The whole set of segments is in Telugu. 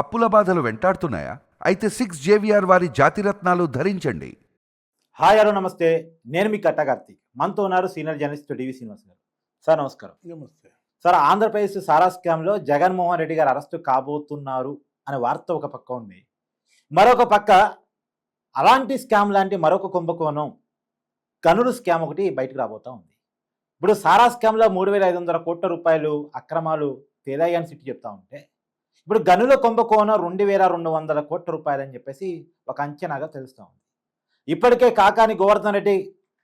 అప్పుల బాధలు వెంటాడుతున్నాయా? అయితే సిక్స్ జేవిఆర్ వారి జాతిరత్నాలు ధరించండి. హాయ్ హలో నమస్తే. నేను మీ కట్ట కార్తీక్. మనతో ఉన్నారు సీనియర్ జర్నలిస్ట్ డివి శ్రీనివాస్ గారు. సార్ నమస్కారం. నమస్తే. సార్ ఆంధ్రప్రదేశ్ సారా స్కామ్లో జగన్మోహన్ రెడ్డి గారు అరెస్టు కాబోతున్నారు అనే వార్త ఒక పక్క ఉంది. మరొక పక్క అలాంటి స్కామ్ లాంటి మరొక కుంభకోణం గనులు స్కామ్ ఒకటి బయటకు రాబోతా ఉంది. ఇప్పుడు సారా స్కామ్లో మూడు వేల ఐదు వందల కోట్ల రూపాయలు అక్రమాలు తేలాయని సిట్టి చెప్తా ఉంటే ఇప్పుడు గనుల కుంభకోణం రెండు వేల రెండు వందల కోట్ల రూపాయలు అని చెప్పేసి ఒక అంచనాగా తెలుస్తూ ఉంది. ఇప్పటికే కాకాని గోవర్ధన్ రెడ్డి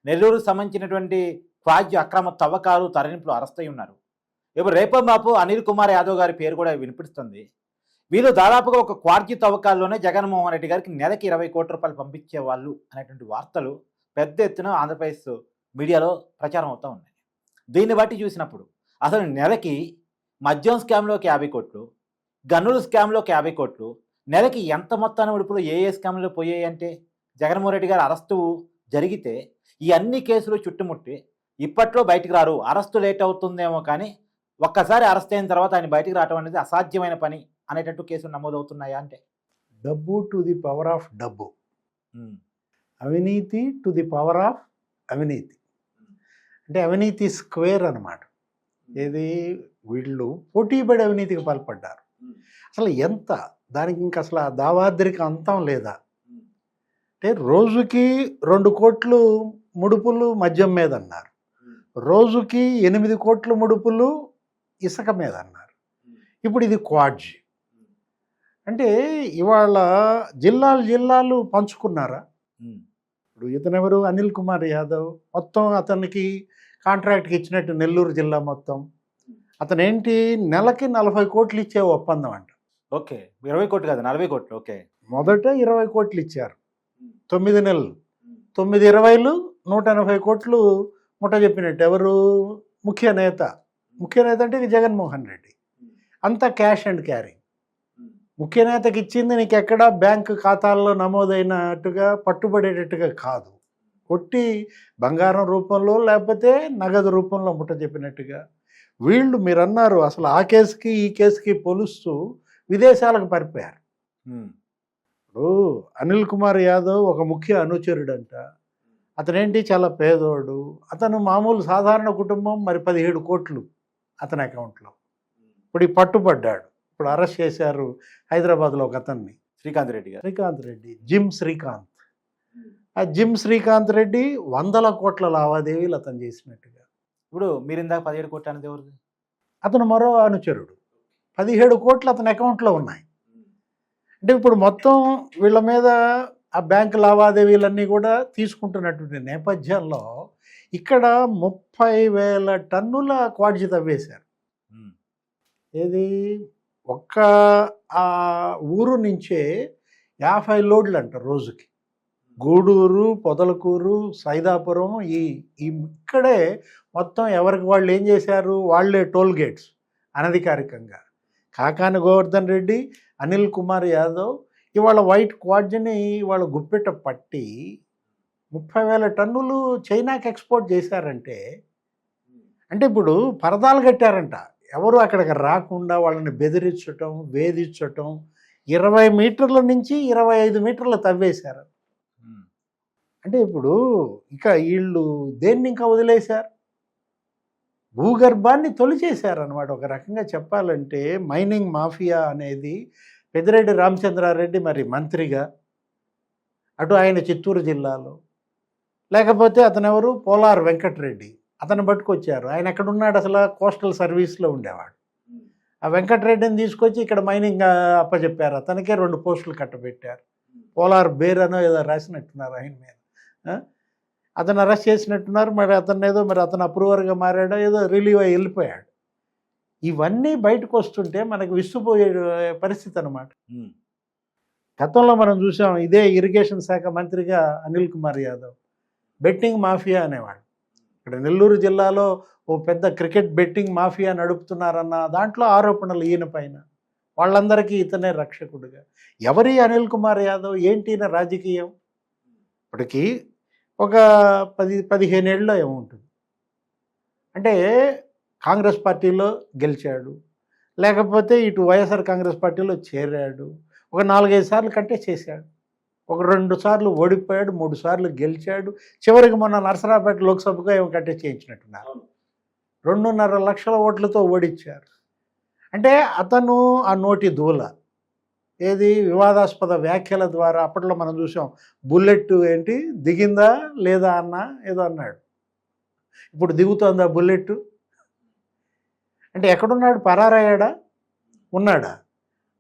నెల్లూరు సంబంధించినటువంటి క్వాజ్ అక్రమ తవ్వకాలు తరలింపులు అరెస్ట్ అయి ఉన్నారు. ఇప్పుడు రేపో మాపు అనిల్ కుమార్ యాదవ్ గారి పేరు కూడా వినిపిస్తుంది. వీళ్ళు దాదాపుగా ఒక క్వార్జీ తవ్వకాల్లోనే జగన్మోహన్ రెడ్డి గారికి నెలకి ఇరవై కోట్ల రూపాయలు పంపించే వాళ్ళు అనేటువంటి వార్తలు పెద్ద ఎత్తున ఆంధ్రప్రదేశ్ మీడియాలో ప్రచారం అవుతూ ఉన్నాయి. దీన్ని బట్టి చూసినప్పుడు అసలు నెలకి మద్యం స్కామ్లోకి యాభై కోట్లు గనుల స్కామ్లోకి యాభై కోట్లు. నెలకి ఎంత మొత్తాన్ని ఉడుపులు ఏ ఏ స్కామ్లో పోయాయి అంటే జగన్మోహన్ రెడ్డి గారు అరెస్టు జరిగితే ఈ అన్ని కేసులు చుట్టుముట్టి ఇప్పట్లో బయటికి రారు. అరెస్టు లేట్ అవుతుందేమో కానీ ఒక్కసారి అరెస్ట్ అయిన తర్వాత ఆయన బయటికి రావడం అనేది అసాధ్యమైన పని అనేటట్టు కేసులు నమోదవుతున్నాయా అంటే? డబ్బు టు ది పవర్ ఆఫ్ డబ్బు. అవినీతి టు ది పవర్ ఆఫ్ అవినీతి. అంటే అవినీతి స్క్వేర్ అన్నమాట. ఏది? వీళ్ళు పోటీపడి అవినీతికి పాల్పడ్డారు. అసలు ఎంత? దానికి ఇంకా అసలు ఆ దావాద్రికి అంతం లేదా? అంటే రోజుకి రెండు కోట్లు ముడుపులు మద్యం మీద అన్నారు రోజుకి ఎనిమిది కోట్ల ముడుపులు ఇసుక మీద అన్నారు ఇప్పుడు ఇది క్వాడ్జ్. అంటే ఇవాళ జిల్లాలు జిల్లాలు పంచుకున్నారా? ఇప్పుడు ఇతనెవరు అనిల్ కుమార్ యాదవ్. మొత్తం అతనికి కాంట్రాక్ట్కి ఇచ్చినట్టు నెల్లూరు జిల్లా మొత్తం. అతను ఏంటి నెలకి నలభై కోట్లు ఇచ్చే ఒప్పందం అంట. ఓకే. ఇరవై కోట్లు కాదు నలభై కోట్లు. ఓకే. మొదట ఇరవై కోట్లు ఇచ్చారు. తొమ్మిది నెలలు. తొమ్మిది ఇరవైలు నూట ఎనభై కోట్లు ముఠ చెప్పినట్టు ఎవరు? ముఖ్య నేత. ముఖ్య నేత అంటే ఇది జగన్మోహన్ రెడ్డి. అంతా క్యాష్ అండ్ క్యారీ. ముఖ్య నేతకి ఇచ్చింది నీకు ఎక్కడ బ్యాంక్ ఖాతాల్లో నమోదైనట్టుగా పట్టుబడేటట్టుగా కాదు. కొట్టి బంగారం రూపంలో లేకపోతే నగదు రూపంలో ముట్ట చెప్పినట్టుగా వీళ్ళు మీరు అన్నారు అసలు ఆ కేసుకి ఈ కేసుకి పోలుస్తూ విదేశాలకు పరిపోయారు ఇప్పుడు అనిల్ కుమార్ యాదవ్ ఒక ముఖ్య అనుచరుడంట. అతనేంటి? చాలా పేదోడు. అతను మామూలు సాధారణ కుటుంబం మరి పదిహేడు కోట్లు అతని అకౌంట్లో. ఇప్పుడు ఈ పట్టుబడ్డాడు. ఇప్పుడు అరెస్ట్ చేశారు హైదరాబాద్లో ఒక అతన్ని. శ్రీకాంత్ రెడ్డి గారు. శ్రీకాంత్ రెడ్డి. జిమ్ శ్రీకాంత్. ఆ జిమ్ శ్రీకాంత్ రెడ్డి వందల కోట్ల లావాదేవీలు అతను చేసినట్టుగా. ఇప్పుడు మీరు ఇందాక పదిహేడు కోట్లు అనేది ఎవరిది? అతను మరో అనుచరుడు. పదిహేడు కోట్లు అతని అకౌంట్లో ఉన్నాయి. అంటే ఇప్పుడు మొత్తం వీళ్ళ మీద ఆ బ్యాంక్ లావాదేవీలన్నీ కూడా తీసుకుంటున్నటువంటి నేపథ్యంలో ఇక్కడ ముప్పై వేల టన్నుల క్వాడ్జి తవ్వేశారు ఏది? ఒక్క ఆ ఊరు నుంచే యాభై లోడ్లు అంట రోజుకి. గూడూరు పొదలకూరు సైదాపురం ఈ ఈ ఇక్కడే మొత్తం ఎవరికి వాళ్ళు ఏం చేశారు? వాళ్ళే టోల్ గేట్స్ అనధికారికంగా. కాకాని గోవర్ధన్ రెడ్డి అనిల్ కుమార్ యాదవ్ ఇవాళ వైట్ క్వాడ్జని ఇవాళ గుప్పెట పట్టి ముప్పై వేల టన్నులు చైనాకి ఎక్స్పోర్ట్ చేశారంటే అంటే ఇప్పుడు పరదాలు కట్టారంట. ఎవరు అక్కడికి రాకుండా వాళ్ళని బెదిరించటం వేధించటం ఇరవై మీటర్ల నుంచి ఇరవై ఐదు మీటర్లు తవ్వేశారు. అంటే ఇప్పుడు ఇక వీళ్ళు దేన్ని ఇంకా వదిలేశారు? భూగర్భాన్ని తొలిచేశారు అనమాట ఒక రకంగా చెప్పాలంటే మైనింగ్ మాఫియా అనేది పెద్దిరెడ్డి రామచంద్రారెడ్డి మరి మంత్రిగా అటు ఆయన చిత్తూరు జిల్లాలో. లేకపోతే అతను ఎవరు పోలార్ వెంకటరెడ్డి. అతను పట్టుకొచ్చారు. ఆయన ఎక్కడున్నాడు అసలు? కోస్టల్ సర్వీస్లో ఉండేవాడు. ఆ వెంకటరెడ్డిని తీసుకొచ్చి ఇక్కడ మైనింగ్ అప్పచెప్పారు అతనికే రెండు పోస్టులు కట్టబెట్టారు. పోలార్ బేర్ అనో ఏదో రాసినట్టున్నారు ఆయన మీద. అతను అరెస్ట్ చేసినట్టున్నారు మరి అతను ఏదో మరి అతను అప్రూవర్గా మారాడో ఏదో రిలీవ్ అయ్యి వెళ్ళిపోయాడు. ఇవన్నీ బయటకు వస్తుంటే మనకు విస్తుపోయే పరిస్థితి అనమాట గతంలో మనం చూసాం ఇదే ఇరిగేషన్ శాఖ మంత్రిగా అనిల్ కుమార్ యాదవ్. బెట్టింగ్ మాఫియా అనేవాడు. ఇక్కడ నెల్లూరు జిల్లాలో ఓ పెద్ద క్రికెట్ బెట్టింగ్ మాఫియా నడుపుతున్నారన్న దాంట్లో ఆరోపణలు ఈయన పైన. వాళ్ళందరికీ ఇతనే రక్షకుడుగా. ఎవరి అనిల్ కుమార్ యాదవ్? ఏంటి రాజకీయం? ఇప్పటికీ ఒక పది పదిహేను ఏళ్ళలో ఏముంటుంది అంటే కాంగ్రెస్ పార్టీలో గెలిచాడు. లేకపోతే ఇటు వైఎస్ఆర్ కాంగ్రెస్ పార్టీలో చేరాడు. ఒక నాలుగైదు సార్లు కంటెస్ట్ చేశాడు. ఒక రెండు సార్లు ఓడిపోయాడు మూడు సార్లు గెలిచాడు. చివరికి మొన్న నరసరావుపేట లోక్సభకు ఏమో కంటెస్ట్ చేయించినట్టున్నారు. రెండున్నర లక్షల ఓట్లతో ఓడించారు అంటే అతను ఆ నోటి దూల. ఏది? వివాదాస్పద వ్యాఖ్యల ద్వారా అప్పట్లో మనం చూసాం. బుల్లెట్ ఏంటి? దిగిందా లేదా అన్న ఏదో అన్నాడు. ఇప్పుడు దిగుతోందా బుల్లెట్? అంటే ఎక్కడున్నాడు? పరారయ్యాడా? ఉన్నాడా?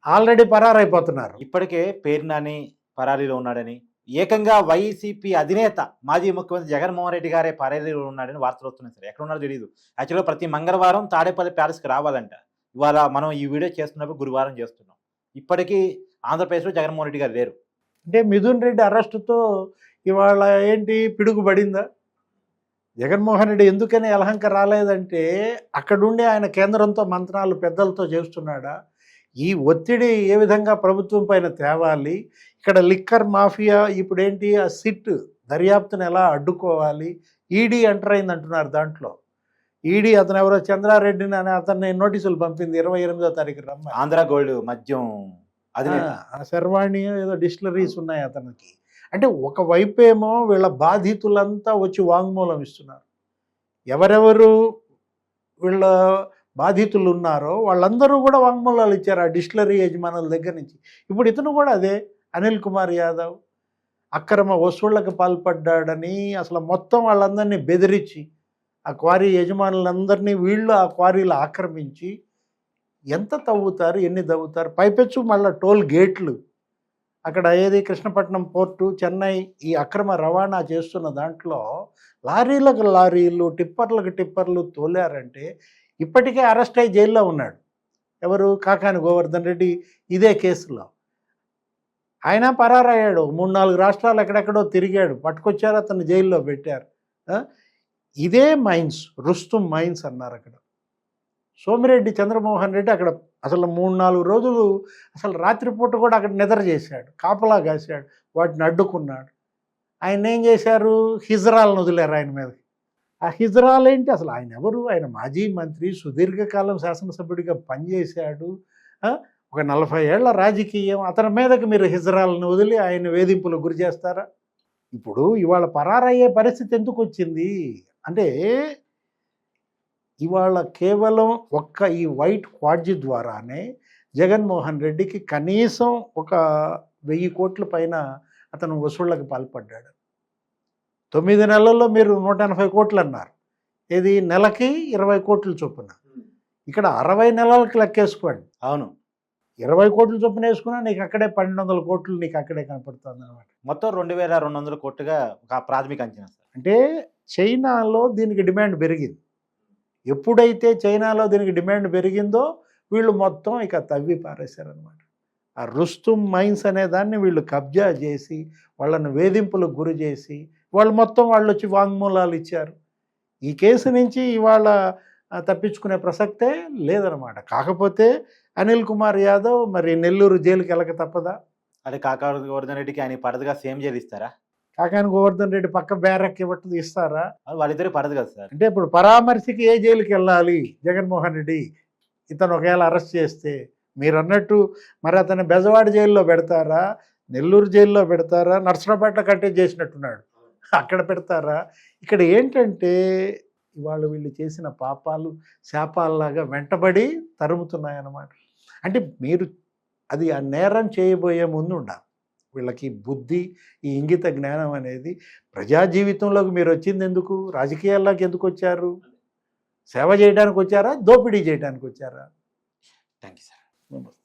ఆల్రెడీ పరారైపోతున్నారు. ఇప్పటికే పేరునాని పరారీలో ఉన్నాడని ఏకంగా వైసీపీ అధినేత మాజీ ముఖ్యమంత్రి జగన్మోహన్ రెడ్డి గారే పరారీలో ఉన్నాడని వార్తలు వస్తున్నాయి సార్. ఎక్కడున్నారో తెలియదు యాక్చువల్గా ప్రతి మంగళవారం తాడేపల్లి ప్యాలెస్కి రావాలంట. ఇవాళ మనం ఈ వీడియో చేస్తున్నప్పుడు గురువారం చేస్తున్నాం. ఇప్పటికీ ఆంధ్రప్రదేశ్లో జగన్మోహన్ రెడ్డి గారు లేరు. అంటే మిథున్ రెడ్డి అరెస్టుతో ఇవాళ ఏంటి పిడుగు పడిందా జగన్మోహన్ రెడ్డి ఎందుకని యలహంక రాలేదంటే అక్కడుండి ఆయన కేంద్రంతో మంత్రాలు పెద్దలతో చేస్తున్నాడా? ఈ ఒత్తిడి ఏ విధంగా ప్రభుత్వం పైన తేవాలి? ఇక్కడ లిక్కర్ మాఫియా ఇప్పుడేంటి ఆ సిట్ దర్యాప్తును ఎలా అడ్డుకోవాలి? ఈడీ ఎంటర్ అయింది అంటున్నారు దాంట్లో. ఈడీ అతను ఎవరో చంద్రారెడ్డిని అని అతన్ని నోటీసులు పంపింది ఇరవై ఎనిమిదో తారీఖు రమ్మ ఆంధ్ర గోల్డ్ మద్యం ఆ శర్వాణి ఏదో డిస్టిలరీస్ ఉన్నాయి అతనికి. అంటే ఒకవైపు ఏమో వీళ్ళ బాధితులంతా వచ్చి వాంగ్మూలం ఇస్తున్నారు. ఎవరెవరు వీళ్ళ బాధితులు ఉన్నారో వాళ్ళందరూ కూడా వాంగ్మూలాలు ఇచ్చారు ఆ డిస్టిలరీ యజమానుల దగ్గర నుంచి. ఇప్పుడు ఇతను కూడా అదే అనిల్ కుమార్ యాదవ్ అక్రమ వసూళ్ళకు పాల్పడ్డాడని అసలు మొత్తం వాళ్ళందరినీ బెదిరించి ఆ క్వారీ యజమానులందరినీ వీళ్ళు ఆ క్వారీలు ఆక్రమించి ఎంత తవ్వుతారు ఎన్ని తవ్వుతారు? పైపెచ్చు మళ్ళీ టోల్ గేట్లు. అక్కడ ఏది? కృష్ణపట్నం పోర్టు చెన్నై ఈ అక్రమ రవాణా చేస్తున్న దాంట్లో లారీలకు లారీలు టిప్పర్లకు టిప్పర్లు తోలారంటే ఇప్పటికే అరెస్ట్ అయ్యి జైల్లో ఉన్నాడు. ఎవరు? కాకాని గోవర్ధన్ రెడ్డి ఇదే కేసులో. ఆయన పరారయ్యాడు. మూడు నాలుగు రాష్ట్రాలు ఎక్కడెక్కడో తిరిగాడు. పట్టుకొచ్చారు అతను జైల్లో పెట్టారు. ఇదే మైన్స్ రుస్తుం మైన్స్ అన్నారు అక్కడ. సోమిరెడ్డి చంద్రమోహన్ రెడ్డి అక్కడ అసలు మూడు నాలుగు రోజులు అసలు రాత్రిపూట కూడా అక్కడ నిద్ర చేశాడు కాపలా కాశాడు వాటిని అడ్డుకున్నాడు. ఆయన ఏం చేశారు? హిజ్రాలను వదిలేరు ఆయన మీద ఆ హిజ్రాల్ ఏంటి? అసలు ఆయన ఎవరు? ఆయన మాజీ మంత్రి సుదీర్ఘకాలం శాసనసభ్యుడిగా పనిచేశాడు. ఒక నలభై ఏళ్ళ రాజకీయం. అతని మీదకి మీరు హిజ్రాలను వదిలి ఆయన వేధింపులకు గురి చేస్తారా? ఇప్పుడు ఇవాళ పరారయ్యే పరిస్థితి ఎందుకు వచ్చింది? అంటే ఇవాళ కేవలం ఒక్క ఈ వైట్ క్వాడ్జి ద్వారానే జగన్మోహన్ రెడ్డికి కనీసం ఒక వెయ్యి కోట్ల పైన అతను వసూళ్ళకు పాల్పడ్డాడు. తొమ్మిది నెలల్లో మీరు నూట ఎనభై కోట్లు అన్నారు. ఇది నెలకి ఇరవై కోట్లు చొప్పున. ఇక్కడ అరవై నెలలకు లెక్కేసుకోండి. అవును. ఇరవై కోట్లు చొప్పున వేసుకున్నా నీకు అక్కడే పన్నెండు వందల కోట్లు నీకు అక్కడే కనపడుతుంది అనమాట మొత్తం రెండు వేల రెండు వందల కోట్లుగా ఒక ప్రాథమిక అంచనా సార్. అంటే చైనాలో దీనికి డిమాండ్ పెరిగింది. ఎప్పుడైతే చైనాలో దీనికి డిమాండ్ పెరిగిందో వీళ్ళు మొత్తం ఇక తవ్వి పారేశారనమాట ఆ రుస్తుం మైన్స్ అనే దాన్ని వీళ్ళు కబ్జా చేసి వాళ్ళని వేధింపులకు గురి చేసి వాళ్ళు మొత్తం వాళ్ళు వచ్చి వాంగ్మూలాలు ఇచ్చారు. ఈ కేసు నుంచి ఇవాళ తప్పించుకునే ప్రసక్తే లేదనమాట కాకపోతే అనిల్ కుమార్ యాదవ్ మరి నెల్లూరు జైలుకి వెళ్ళక తప్పదా? అదే కాకా రెడ్డికి ఆయన పడదుగా సేమ్ జైలు కాకాని గోవర్ధన్ రెడ్డి పక్క బ్యారక్ ఇవ్వట్టు ఇస్తారా? అది వాళ్ళిద్దరు పడదు కదా సార్. అంటే ఇప్పుడు పరామర్శకి ఏ జైలుకి వెళ్ళాలి జగన్మోహన్ రెడ్డి? ఇతను ఒకవేళ అరెస్ట్ చేస్తే మీరు అన్నట్టు మరి అతను బెజవాడ జైల్లో పెడతారా? నెల్లూరు జైల్లో పెడతారా? నర్సరాపేట కట్టే చేసినట్టున్నాడు. అక్కడ పెడతారా? ఇక్కడ ఏంటంటే ఇవాళ వీళ్ళు చేసిన పాపాలు శాపాలలాగా వెంటబడి తరుముతున్నాయన్నమాట. అంటే మీరు అది ఆ నేరం చేయబోయే ముందు ఉండాలి వీళ్ళకి బుద్ధి ఈ ఇంగిత జ్ఞానం అనేది ప్రజా జీవితంలోకి మీరు వచ్చింది ఎందుకు? రాజకీయాల్లోకి ఎందుకు వచ్చారు? సేవ చేయడానికి వచ్చారా? దోపిడీ చేయడానికి వచ్చారా? Thank you sir. నమస్తే.